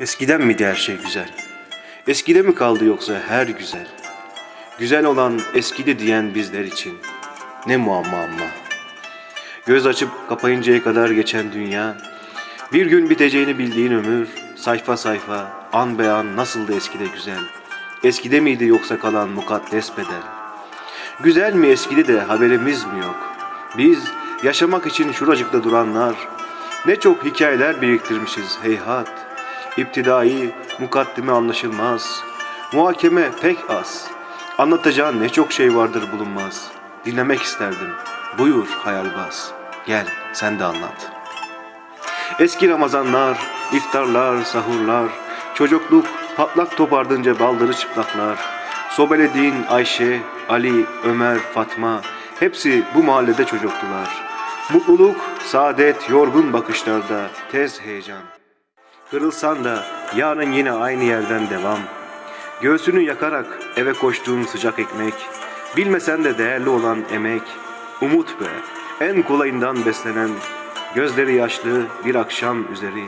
Eskiden miydi her şey güzel? Eskide mi kaldı yoksa her güzel? Güzel olan eskidi diyen bizler için ne muamma amma. Göz açıp kapayıncaya kadar geçen dünya, bir gün biteceğini bildiğin ömür, sayfa sayfa, an be an nasıldı eskide güzel? Eskide miydi yoksa kalan mukaddes bedel? Güzel mi eskidi de haberimiz mi yok? Biz yaşamak için şuracıkta duranlar, ne çok hikayeler biriktirmişiz heyhat. İptidai, mukaddime anlaşılmaz. Muhakeme pek az. Anlatacağın ne çok şey vardır bulunmaz. Dinlemek isterdim. Buyur hayalbaz. Gel sen de anlat. Eski Ramazanlar, iftarlar, sahurlar, çocukluk patlak top ardınca baldırı çıplaklar. Sobelediğin Ayşe, Ali, Ömer, Fatma hepsi bu mahallede çocuktular. Mutluluk, saadet, yorgun bakışlarda, tez heyecan. Kırılsan da yarın yine aynı yerden devam. Göğsünü yakarak eve koştuğun sıcak ekmek. Bilmesen de değerli olan emek. Umut be, en kolayından beslenen. Gözleri yaşlı bir akşam üzeri.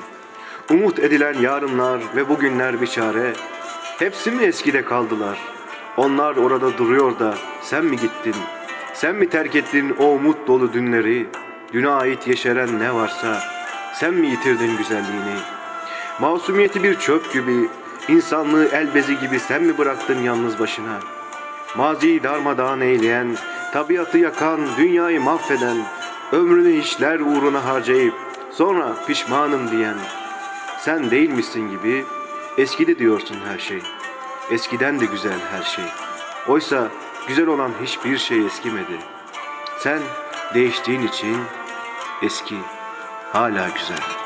Umut edilen yarınlar ve bugünler bir çare. Hepsi mi eskide kaldılar? Onlar orada duruyor da sen mi gittin? Sen mi terk ettin o umut dolu dünleri? Düne ait yeşeren ne varsa sen mi yitirdin güzelliğini? Masumiyeti bir çöp gibi, insanlığı el bezi gibi sen mi bıraktın yalnız başına? Maziyi darmadağın eyleyen, tabiatı yakan, dünyayı mahveden, ömrünü işler uğruna harcayıp sonra pişmanım diyen, sen değil misin gibi eskidi diyorsun her şey. Eskiden de güzel her şey. Oysa güzel olan hiçbir şey eskimedi. Sen değiştiğin için eski hala güzel.